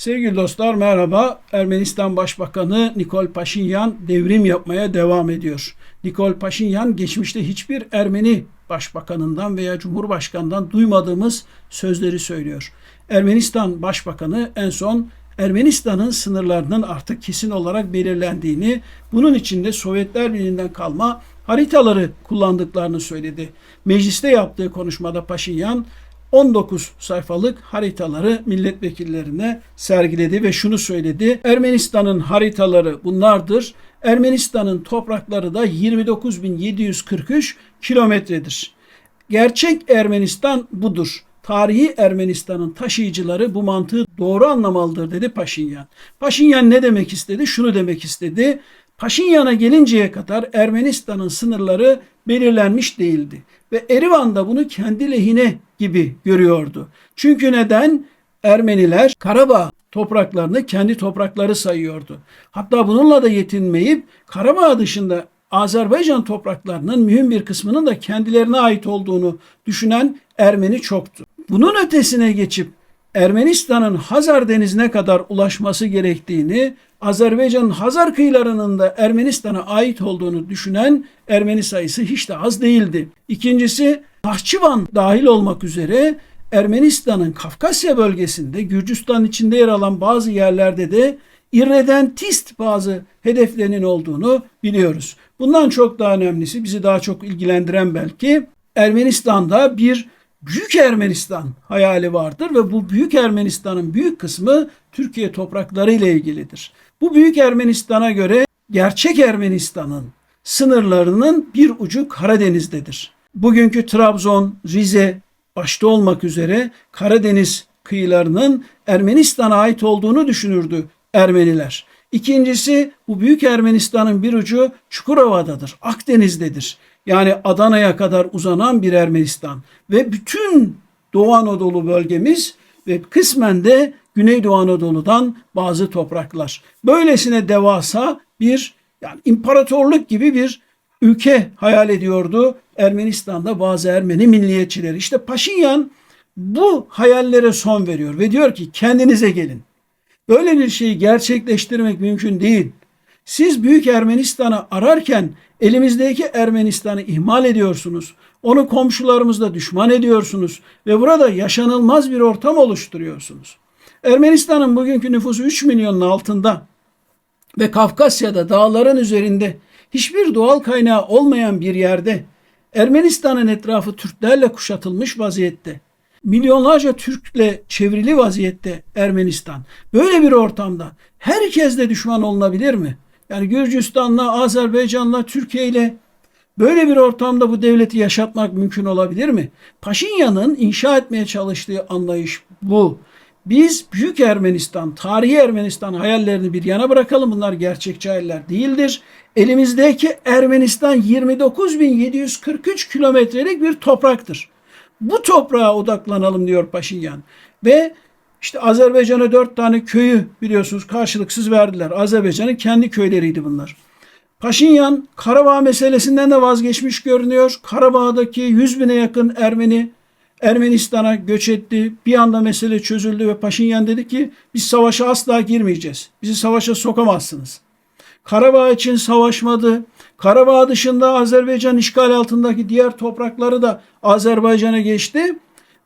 Sevgili dostlar merhaba. Ermenistan Başbakanı Nikol Paşinyan devrim yapmaya devam ediyor. Nikol Paşinyan geçmişte hiçbir Ermeni başbakanından veya cumhurbaşkanından duymadığımız sözleri söylüyor. Ermenistan Başbakanı en son Ermenistan'ın sınırlarının artık kesin olarak belirlendiğini, bunun içinde Sovyetler Birliği'nden kalma haritaları kullandıklarını söyledi. Mecliste yaptığı konuşmada Paşinyan 19 sayfalık haritaları milletvekillerine sergiledi ve şunu söyledi. Ermenistan'ın haritaları bunlardır. Ermenistan'ın toprakları da 29.743 kilometredir. Gerçek Ermenistan budur. Tarihi Ermenistan'ın taşıyıcıları bu mantığı doğru anlamalıdır dedi Paşinyan. Paşinyan ne demek istedi? Şunu demek istedi. Paşinyan'a gelinceye kadar Ermenistan'ın sınırları belirlenmiş değildi. Ve Erivan da bunu kendi lehine gibi görüyordu. Çünkü neden? Ermeniler Karabağ topraklarını kendi toprakları sayıyordu. Hatta bununla da yetinmeyip Karabağ dışında Azerbaycan topraklarının mühim bir kısmının da kendilerine ait olduğunu düşünen Ermeni çoktu. Bunun ötesine geçip Ermenistan'ın Hazar Denizi'ne kadar ulaşması gerektiğini, Azerbaycan'ın Hazar kıyılarının da Ermenistan'a ait olduğunu düşünen Ermeni sayısı hiç de az değildi. İkincisi Nahçıvan dahil olmak üzere Ermenistan'ın Kafkasya bölgesinde Gürcistan içinde yer alan bazı yerlerde de irredentist bazı hedeflerinin olduğunu biliyoruz. Bundan çok daha önemlisi bizi daha çok ilgilendiren belki Ermenistan'da bir Büyük Ermenistan hayali vardır ve bu Büyük Ermenistan'ın büyük kısmı Türkiye toprakları ile ilgilidir. Bu Büyük Ermenistan'a göre gerçek Ermenistan'ın sınırlarının bir ucu Karadeniz'dedir. Bugünkü Trabzon, Rize başta olmak üzere Karadeniz kıyılarının Ermenistan'a ait olduğunu düşünürdü Ermeniler. İkincisi bu Büyük Ermenistan'ın bir ucu Çukurova'dadır, Akdeniz'dedir. Yani Adana'ya kadar uzanan bir Ermenistan ve bütün Doğu Anadolu bölgemiz ve kısmen de Güneydoğu Anadolu'dan bazı topraklar. Böylesine devasa bir yani imparatorluk gibi bir ülke hayal ediyordu Ermenistan'da bazı Ermeni milliyetçileri. İşte Paşinyan bu hayallere son veriyor ve diyor ki kendinize gelin. Böyle bir şeyi gerçekleştirmek mümkün değil. Siz Büyük Ermenistan'ı ararken elimizdeki Ermenistan'ı ihmal ediyorsunuz. Onu komşularımızla düşman ediyorsunuz ve burada yaşanılmaz bir ortam oluşturuyorsunuz. Ermenistan'ın bugünkü nüfusu 3 milyonun altında ve Kafkasya'da dağların üzerinde hiçbir doğal kaynağı olmayan bir yerde Ermenistan'ın etrafı Türklerle kuşatılmış vaziyette. Milyonlarca Türk'le çevrili vaziyette Ermenistan. Böyle bir ortamda herkesle düşman olunabilir mi? Yani Gürcistan'la, Azerbaycan'la, Türkiye ile böyle bir ortamda bu devleti yaşatmak mümkün olabilir mi? Paşinyan'ın inşa etmeye çalıştığı anlayış bu. Biz Büyük Ermenistan, tarihi Ermenistan hayallerini bir yana bırakalım. Bunlar gerçekçi hayaller değildir. Elimizdeki Ermenistan 29.743 kilometrelik bir topraktır. Bu toprağa odaklanalım diyor Paşinyan. Ve işte Azerbaycan'a dört tane köyü biliyorsunuz karşılıksız verdiler. Azerbaycan'ın kendi köyleriydi bunlar. Paşinyan Karabağ meselesinden de vazgeçmiş görünüyor. Karabağ'daki 100 bine yakın Ermeni Ermenistan'a göç etti. Bir anda mesele çözüldü ve Paşinyan dedi ki biz savaşa asla girmeyeceğiz. Bizi savaşa sokamazsınız. Karabağ için savaşmadı. Karabağ dışında Azerbaycan işgal altındaki diğer toprakları da Azerbaycan'a geçti.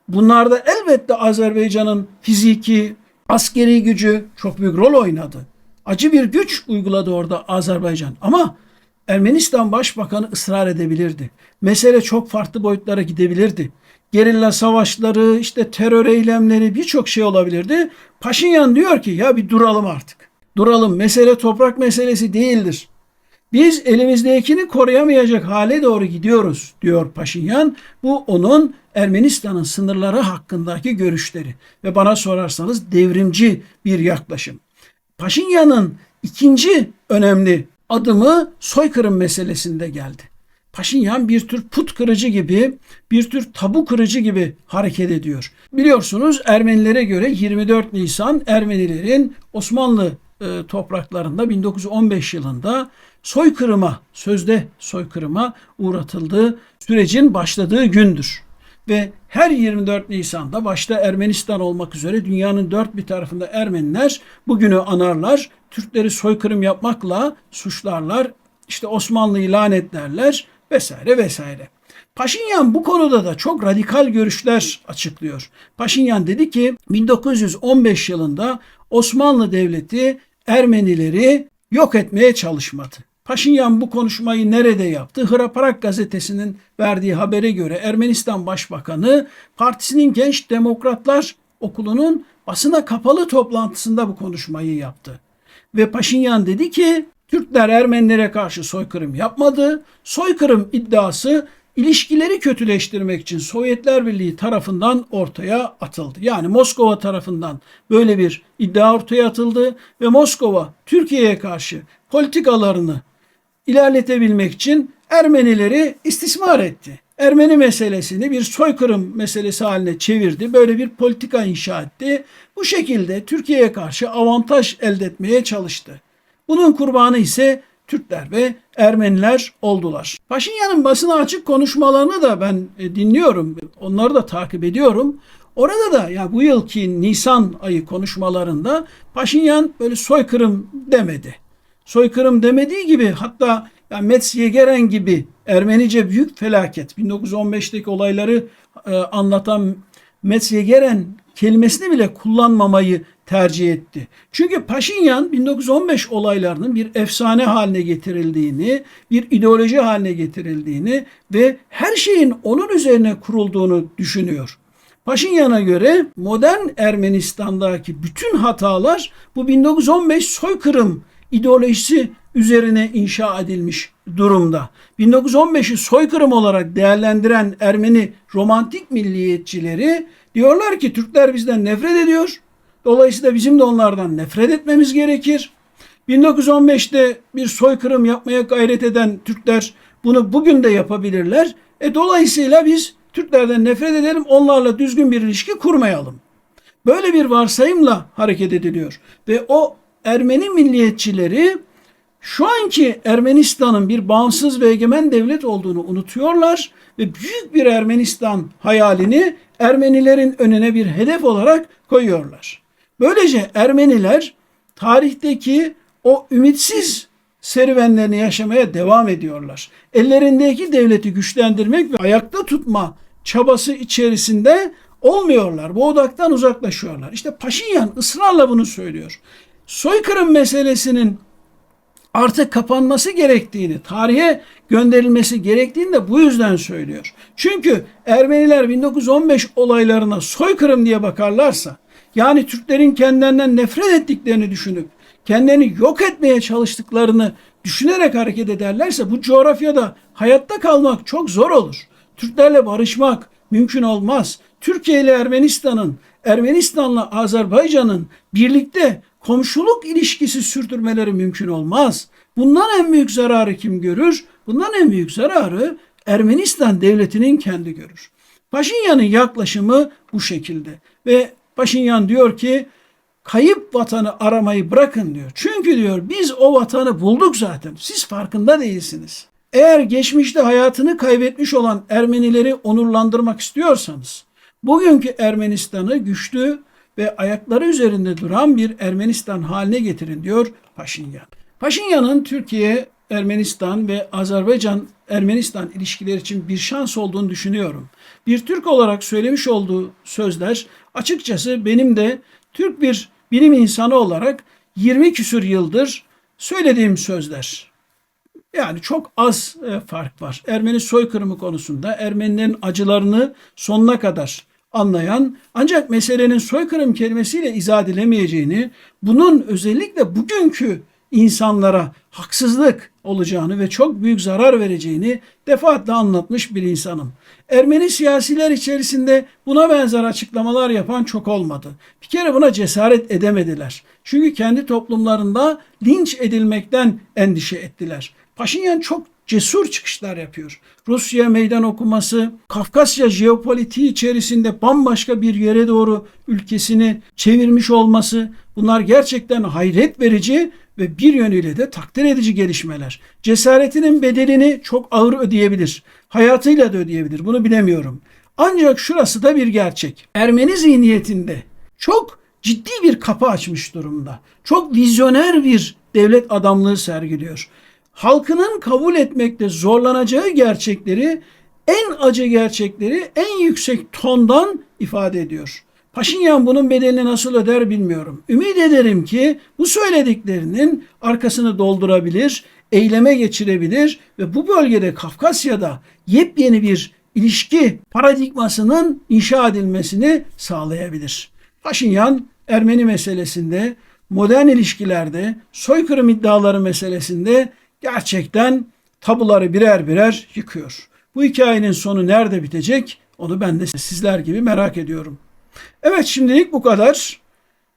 Bunlarda elbette Azerbaycan'ın fiziki, askeri gücü çok büyük rol oynadı. Acı bir güç uyguladı orada Azerbaycan. Ama Ermenistan Başbakanı ısrar edebilirdi. Mesele çok farklı boyutlara gidebilirdi. Gerilla savaşları, işte terör eylemleri birçok şey olabilirdi. Paşinyan diyor ki ya bir duralım artık. Duralım. Mesele toprak meselesi değildir. Biz elimizdekini koruyamayacak hale doğru gidiyoruz diyor Paşinyan. Bu onun Ermenistan'ın sınırları hakkındaki görüşleri ve bana sorarsanız devrimci bir yaklaşım. Paşinyan'ın ikinci önemli adımı soykırım meselesinde geldi. Paşinyan bir tür put kırıcı gibi, bir tür tabu kırıcı gibi hareket ediyor. Biliyorsunuz Ermenilere göre 24 Nisan Ermenilerin Osmanlı e, topraklarında 1915 yılında soykırıma, sözde soykırıma uğratıldığı sürecin başladığı gündür. ve her 24 Nisan'da başta Ermenistan olmak üzere dünyanın dört bir tarafında Ermeniler bugünü anarlar. Türkleri soykırım yapmakla suçlarlar. İşte Osmanlı'yı lanetlerler vesaire vesaire. Paşinyan bu konuda da çok radikal görüşler açıklıyor. Paşinyan dedi ki 1915 yılında Osmanlı Devleti Ermenileri yok etmeye çalışmadı. Paşinyan bu konuşmayı nerede yaptı? Hraparak gazetesinin verdiği habere göre Ermenistan Başbakanı partisinin Genç Demokratlar Okulu'nun basına kapalı toplantısında bu konuşmayı yaptı. Ve Paşinyan dedi ki Türkler Ermenilere karşı soykırım yapmadı. Soykırım iddiası ilişkileri kötüleştirmek için Sovyetler Birliği tarafından ortaya atıldı. Yani Moskova tarafından böyle bir iddia ortaya atıldı ve Moskova Türkiye'ye karşı politikalarını ilerletebilmek için Ermenileri istismar etti. Ermeni meselesini bir soykırım meselesi haline çevirdi. Böyle bir politika inşa etti. Bu şekilde Türkiye'ye karşı avantaj elde etmeye çalıştı. Bunun kurbanı ise Türkler ve Ermeniler oldular. Paşinyan'ın basına açık konuşmalarını da ben e, dinliyorum. Onları da takip ediyorum. Orada da ya bu yılki Nisan ayı konuşmalarında Paşinyan böyle soykırım demedi. Soykırım demediği gibi hatta ya Metz Yegeren gibi Ermenice büyük felaket 1915'teki olayları e, anlatan Metz Yegeren kelimesini bile kullanmamayı tercih etti. Çünkü Paşinyan 1915 olaylarının bir efsane haline getirildiğini, bir ideoloji haline getirildiğini ve her şeyin onun üzerine kurulduğunu düşünüyor. Paşinyan'a göre modern Ermenistan'daki bütün hatalar bu 1915 soykırım ideolojisi üzerine inşa edilmiş durumda. 1915'i soykırım olarak değerlendiren Ermeni romantik milliyetçileri diyorlar ki Türkler bizden nefret ediyor. Dolayısıyla bizim de onlardan nefret etmemiz gerekir. 1915'te bir soykırım yapmaya gayret eden Türkler bunu bugün de yapabilirler. E dolayısıyla biz Türklerden nefret edelim, onlarla düzgün bir ilişki kurmayalım. Böyle bir varsayımla hareket ediliyor ve o Ermeni milliyetçileri şu anki Ermenistan'ın bir bağımsız ve egemen devlet olduğunu unutuyorlar ve büyük bir Ermenistan hayalini Ermenilerin önüne bir hedef olarak koyuyorlar. Böylece Ermeniler tarihteki o ümitsiz serüvenlerini yaşamaya devam ediyorlar. Ellerindeki devleti güçlendirmek ve ayakta tutma çabası içerisinde olmuyorlar. Bu odaktan uzaklaşıyorlar. İşte Paşinyan ısrarla bunu söylüyor. Soykırım meselesinin artık kapanması gerektiğini, tarihe gönderilmesi gerektiğini de bu yüzden söylüyor. Çünkü Ermeniler 1915 olaylarına soykırım diye bakarlarsa, yani Türklerin kendilerinden nefret ettiklerini düşünüp kendilerini yok etmeye çalıştıklarını düşünerek hareket ederlerse bu coğrafyada hayatta kalmak çok zor olur. Türklerle barışmak mümkün olmaz. Türkiye ile Ermenistan'ın, Ermenistan'la Azerbaycan'ın birlikte komşuluk ilişkisi sürdürmeleri mümkün olmaz. Bundan en büyük zararı kim görür? Bundan en büyük zararı Ermenistan devletinin kendi görür. Paşinyan'ın yaklaşımı bu şekilde ve Paşinyan diyor ki kayıp vatanı aramayı bırakın diyor. Çünkü diyor biz o vatanı bulduk zaten. Siz farkında değilsiniz. Eğer geçmişte hayatını kaybetmiş olan Ermenileri onurlandırmak istiyorsanız bugünkü Ermenistan'ı güçlü ve ayakları üzerinde duran bir Ermenistan haline getirin diyor Paşinyan. Paşinyan'ın Türkiye, Ermenistan ve Azerbaycan Ermenistan ilişkileri için bir şans olduğunu düşünüyorum. Bir Türk olarak söylemiş olduğu sözler açıkçası benim de Türk bir bilim insanı olarak 20 küsür yıldır söylediğim sözler. Yani çok az e, fark var. Ermeni soykırımı konusunda Ermenilerin acılarını sonuna kadar anlayan ancak meselenin soykırım kelimesiyle izah edilemeyeceğini, bunun özellikle bugünkü insanlara haksızlık olacağını ve çok büyük zarar vereceğini defaatle anlatmış bir insanım. Ermeni siyasiler içerisinde buna benzer açıklamalar yapan çok olmadı. Bir kere buna cesaret edemediler. Çünkü kendi toplumlarında linç edilmekten endişe ettiler. Paşinyan çok cesur çıkışlar yapıyor. Rusya meydan okuması, Kafkasya jeopolitiği içerisinde bambaşka bir yere doğru ülkesini çevirmiş olması bunlar gerçekten hayret verici ve bir yönüyle de takdir edici gelişmeler. Cesaretinin bedelini çok ağır ödeyebilir. Hayatıyla da ödeyebilir. Bunu bilemiyorum. Ancak şurası da bir gerçek. Ermeni zihniyetinde çok ciddi bir kapı açmış durumda. Çok vizyoner bir devlet adamlığı sergiliyor. Halkının kabul etmekte zorlanacağı gerçekleri en acı gerçekleri en yüksek tondan ifade ediyor. Paşinyan bunun bedelini nasıl öder bilmiyorum. Ümit ederim ki bu söylediklerinin arkasını doldurabilir, eyleme geçirebilir ve bu bölgede Kafkasya'da yepyeni bir ilişki paradigmasının inşa edilmesini sağlayabilir. Paşinyan Ermeni meselesinde, modern ilişkilerde, soykırım iddiaları meselesinde gerçekten tabuları birer birer yıkıyor. Bu hikayenin sonu nerede bitecek? Onu ben de sizler gibi merak ediyorum. Evet şimdilik bu kadar.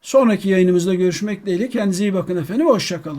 Sonraki yayınımızda görüşmek dileğiyle. Kendinize iyi bakın efendim. Hoşçakalın.